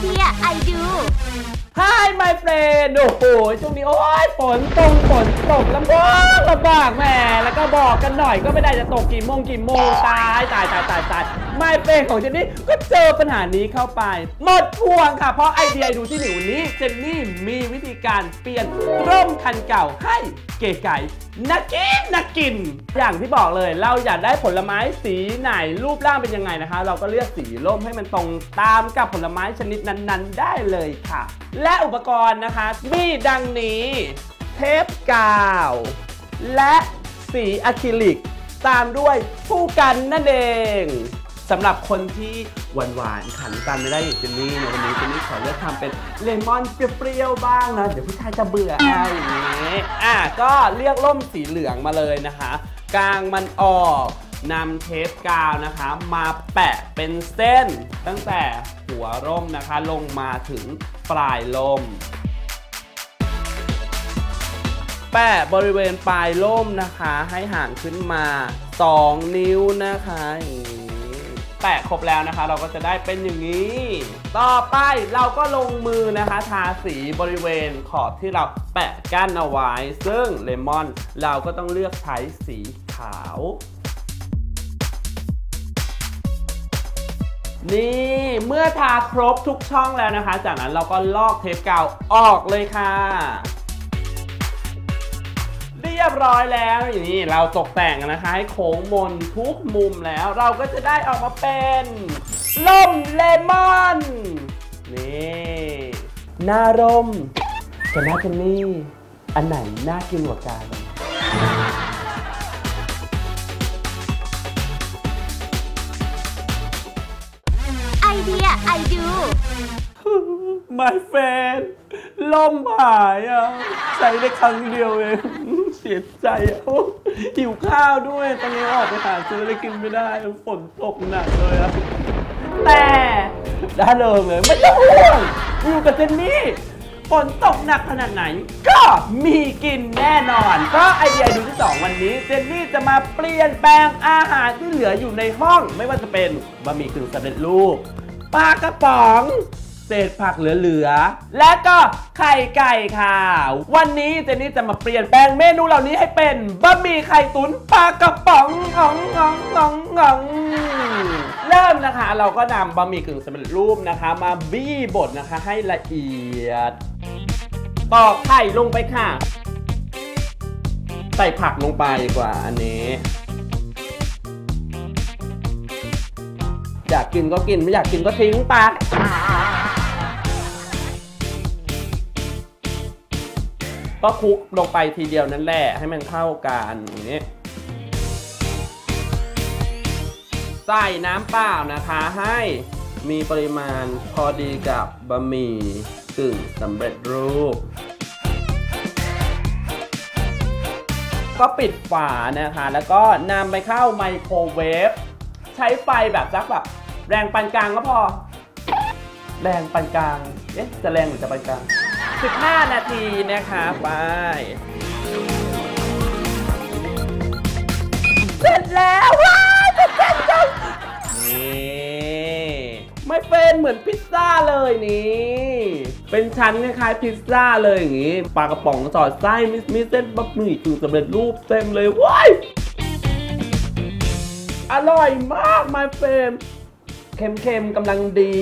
เดียไอดู Hi my friend โอ้โหช่วงนี้โอ้ยฝนตรงฝนตกลำบากลำบากแม่ ก็บอกกันหน่อยก็ไม่ได้จะตกกี่โมงกี่โมงตายตายตายตายตาย my friend ของเจนนี่ก็เจอปัญหานี้เข้าไป หมดพวงค่ะ เพราะไอเดียดูที่หนูนี้เจนนี่มีวิธีการเปลี่ยนร่มคันเก่าให้เก๋ไก๋นักกินนักกิน อย่างที่บอกเลยเราอยากได้ผลไม้สีไหนรูปร่างเป็นยังไงนะคะ เราก็เลือกสีร่มให้มันตรงตามกับผลไม้ชนิดนั้นๆ ได้เลยค่ะ และอุปกรณ์นะคะ มีดังนี้ เทปกาว และ สีอะคริลิก ตามด้วยผู้กันนั่นเองสำหรับคนที่หวานๆขันกันไม่ได้อย่างเจนนี่เนี่ยวันนี้เจนนี่ขอเลือกทำเป็นเลมอนเปรี้ยวๆบ้างนะ เดี๋ยวผู้ชายจะเบื่อเอาอย่างนี้อะก็เลือกร่มสีเหลืองมาเลยนะคะกลางมันออกนำเทปกาวนะคะ มาแปะเป็นเส้น ตั้งแต่หัวร่มนะคะ ลงมาถึงปลายร่ม แปะบริเวณปลายร่มนะคะ ให้ห่างขึ้นมา 2 นิ้วนะคะอย่างนี้แปะครบแล้วนะคะ เราก็จะได้เป็นอย่างนี้ ต่อไปเราก็ลงมือนะคะ ทาสีบริเวณขอบที่เราแปะกั้นเอาไว้ ซึ่งเลมอนเราก็ต้องเลือกใช้สีขาวนี่เมื่อทาครบทุกช่องแล้วนะคะ จากนั้นเราก็ลอกเทปกาวออกเลยค่ะ รียบร้อยแล้วอย่างนี้เราตกแต่งนะคะให้โค้งมนทุกมุมแล้ว เราก็จะได้ออกมาเป็นล่มเลมอนนี่หน้าร่มกับหน้าเจนนี่อันไหนน่ากินกว่ากันไอเดียไอดู My friend ล่มหายอะ ใช้ได้ครั้งเดียวเอง เสียใจอะหิวข้าวด้วย ตอนนี้ออกไปหาซื้ออะไรกินไม่ได้ฝนตกหนักเลยอะแต่ด้าเริงเลยไม่ต้องห่วงอยู่กับเจนนี่ฝนตกหนักขนาดไหน ก็มีกินแน่นอน ก็ไอเดียดูที่ 2 วันนี้ เจนนี่จะมาเปลี่ยนแปลงอาหารที่เหลืออยู่ในห้อง ไม่ว่าจะเป็นบะหมี่กึ่งสำเร็จรูปปลากระป๋อง เศษผักเหลือๆ และก็ไข่ไก่ค่ะ วันนี้เจนนี่จะมาเปลี่ยนแปลงเมนูเหล่านี้ให้เป็นบะหมี่ไข่ตุ๋นปลากระป๋องงองงองงองงองเริ่มนะคะ เราก็นำบะหมี่กึ่งสำเร็จรูปนะคะ มาบี้บดนะคะให้ละเอียด ตอกไข่ลงไปค่ะ ใส่ผักลงไปกว่าอันนี้อยากกินก็กินไม่อยากกินก็ทิ้งไป ก็คลุกลงไปทีเดียวนั่นแหละให้มันเข้ากันอย่างนี้ใส่น้ำเปล่านะคะให้มีปริมาณพอดีกับบะหมี่กึ่งสำเร็จรูป ก็ปิดฝานะคะ แล้วก็นำไปเข้าไมโครเวฟใช้ไฟแบบสักแบบแรงปานกลางก็พอ แรงปานกลาง เอ๊ะ จะแรงหรือจะปานกลาง 15 นาทีนะคะไปเสร็จแล้วว้ายจะเสร็จจังนี่ไม่เป็นเหมือนพิซซ่าเลยนี่ เป็นชั้นคล้ายๆพิซซ่าเลยอย่างงี้ปลากระป๋องสอดไส้มีมีเส้นบะหมี่กึ่งสำเร็จรูปเต็มเลยว้ายอร่อยมาก my friend เค็มๆกำลังดี